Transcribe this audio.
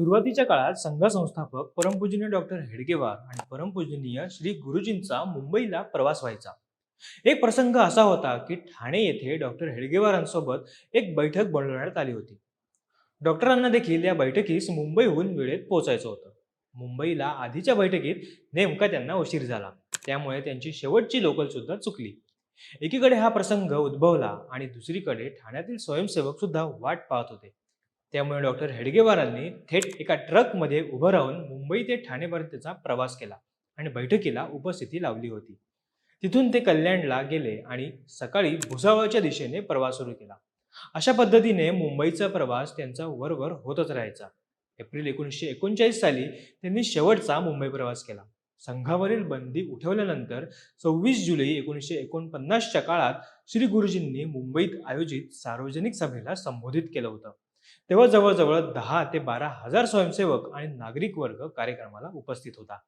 सुरुवातीच्या काळात संघ संस्थापक परमपूजनीय डॉक्टर हेडगेवार आणि परमपूजनीय श्री गुरुजींचा मुंबईला प्रवास व्हायचा. एक प्रसंग असा होता की ठाणे येथे डॉक्टर हेडगेवारांसोबत एक बैठक बोलवण्यात आली होती. डॉक्टरांना देखील या बैठकीस मुंबईहून वेळेत पोहोचायचं होतं. मुंबईला आधीच्या बैठकीत नेमका त्यांना उशीर झाला. त्यामुळे त्यांची शेवटची लोकल सुद्धा चुकली. एकीकडे हा प्रसंग उद्भवला आणि दुसरीकडे ठाण्यातील स्वयंसेवक सुद्धा वाट पाहत होते. त्यामुळे डॉक्टर हेडगेवारांनी थेट एका ट्रकमध्ये उभं राहून मुंबई ते ठाणेपर्यंतचा प्रवास केला आणि बैठकीला उपस्थिती लावली होती. तिथून ते कल्याणला गेले आणि सकाळी भुसावळच्या दिशेने प्रवास सुरू केला. अशा पद्धतीने मुंबईचा प्रवास त्यांचा वरवर होतच राहायचा. एप्रिल एकोणीसशे एकोणचाळीस साली त्यांनी शेवटचा मुंबई प्रवास केला. संघावरील बंदी उठवल्यानंतर सव्वीस जुलै एकोणीसशे एकोणपन्नासच्या काळात श्री गुरुजींनी मुंबईत आयोजित सार्वजनिक सभेला संबोधित केलं होतं. तेव्हा जवळजवळ दहा ते बारा हजार स्वयंसेवक आणि नागरिक वर्ग कार्यक्रमाला उपस्थित होता.